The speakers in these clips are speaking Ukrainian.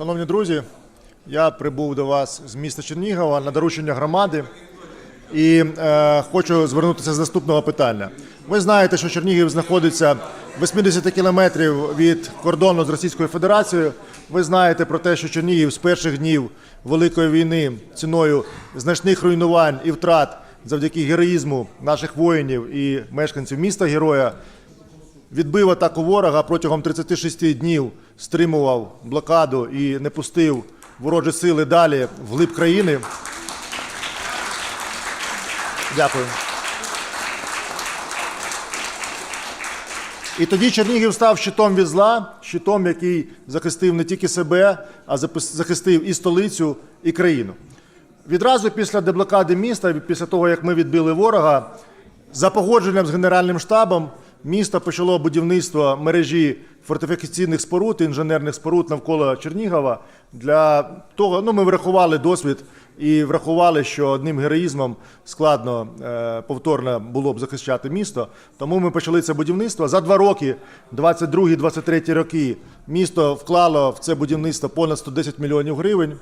Шановні друзі, я прибув до вас з міста Чернігова на доручення громади і е, хочу звернутися з наступного питання. Ви знаєте, що Чернігів знаходиться 80 кілометрів від кордону з Російською Федерацією. Ви знаєте про те, що Чернігів з перших днів Великої війни ціною значних руйнувань і втрат завдяки героїзму наших воїнів і мешканців міста Героя відбив атаку ворога протягом 36 днів стримував блокаду і не пустив ворожі сили далі вглиб країни. Дякую. І тоді Чернігів став щитом від зла, щитом, який захистив не тільки себе, а захистив і столицю, і країну. Відразу після деблокади міста, після того, як ми відбили ворога, за погодженням з Генеральним штабом місто почало будівництво мережі фортифікаційних споруд, інженерних споруд навколо Чернігова. Для того, ну, ми врахували досвід і врахували, що одним героїзмом складно е, повторно було б захищати місто. Тому ми почали це будівництво. За два роки, 22-23 роки, місто вклало в це будівництво понад 110 мільйонів гривень.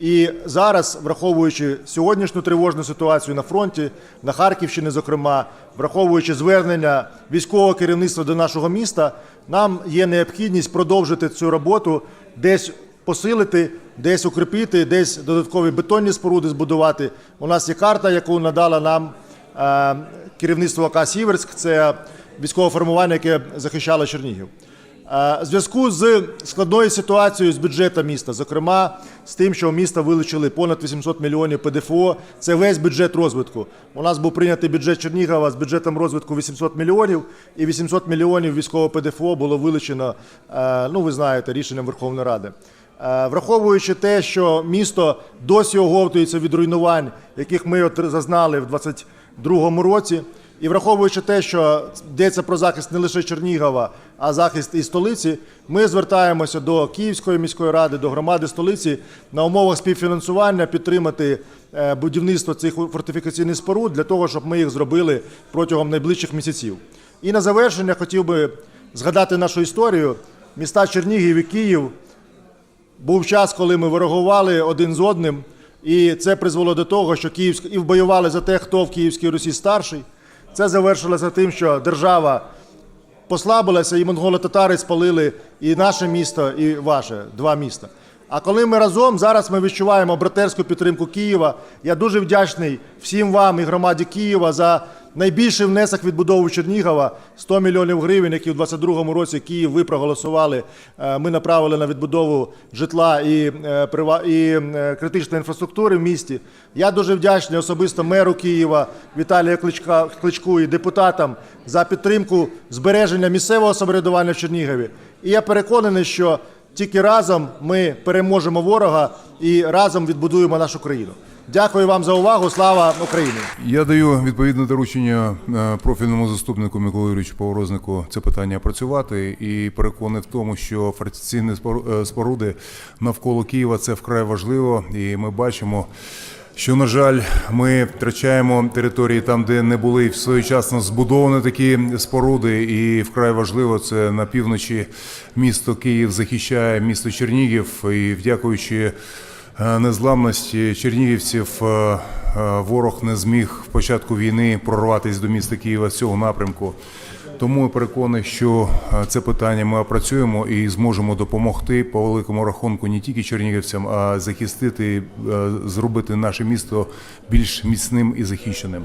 І зараз, враховуючи сьогоднішню тривожну ситуацію на фронті, на Харківщині, зокрема, враховуючи звернення військового керівництва до нашого міста, нам є необхідність продовжити цю роботу, десь посилити, десь укріпити, десь додаткові бетонні споруди збудувати. У нас є карта, яку надала нам е, керівництво АК Сіверськ, це військове формування, яке захищало Чернігів. Е, В зв'язку з складною ситуацією з бюджетом міста, зокрема з тим, що міста вилучили понад 800 мільйонів ПДФО, це весь бюджет розвитку. У нас був прийнятий бюджет Чернігова з бюджетом розвитку 800 мільйонів, і 800 мільйонів військового ПДФО було вилучено, е, ну ви знаєте, рішенням Верховної Ради. Е, Враховуючи те, що місто досі оговтується від руйнувань, яких ми зазнали в 2022 році, і враховуючи те, що йдеться про захист не лише Чернігова, а захист і столиці, ми звертаємося до Київської міської ради, до громади столиці на умовах співфінансування підтримати е, будівництво цих фортифікаційних споруд для того, щоб ми їх зробили протягом найближчих місяців. І на завершення хотів би згадати нашу історію. Міста Чернігів і Київ був час, коли ми ворогували один з одним, і це призвело до того, що Київська і воювали за те, хто в Київській Русі старший. Це завершилося тим, що держава послабилася, і монголо-татари спалили і наше місто, і ваше два міста. А коли ми разом зараз ми відчуваємо братерську підтримку Києва. Я дуже вдячний всім вам і громаді Києва за найбільший внесок відбудову Чернігова 100 мільйонів гривень, які в 2022 році Київ ви проголосували. Е, Ми направили на відбудову житла і, е, і е, критичної інфраструктури в місті. Я дуже вдячний особисто меру Києва Віталію Кличку і депутатам за підтримку збереження місцевого самоврядування в Чернігові. І я переконаний, що тільки разом ми переможемо ворога і разом відбудуємо нашу країну. Дякую вам за увагу. Слава Україні! Я даю відповідне доручення е, профільному заступнику Миколі Юрійовичу Поворознику це питання опрацювати і переконаний в тому, що фортифікаційні е, споруди навколо Києва це вкрай важливо, і ми бачимо. Що на жаль, ми втрачаємо території там, де не були своєчасно збудовані такі споруди, і вкрай важливо це на півночі місто Київ захищає місто Чернігів. І дякуючи незламності чернігівців, е, е, ворог не зміг в початку війни прорватися до міста Києва з цього напрямку. Тому я переконаний, що е, це питання ми опрацюємо і зможемо допомогти по великому рахунку не тільки чернігівцям, а захистити, е, зробити наше місто більш міцним і захищеним.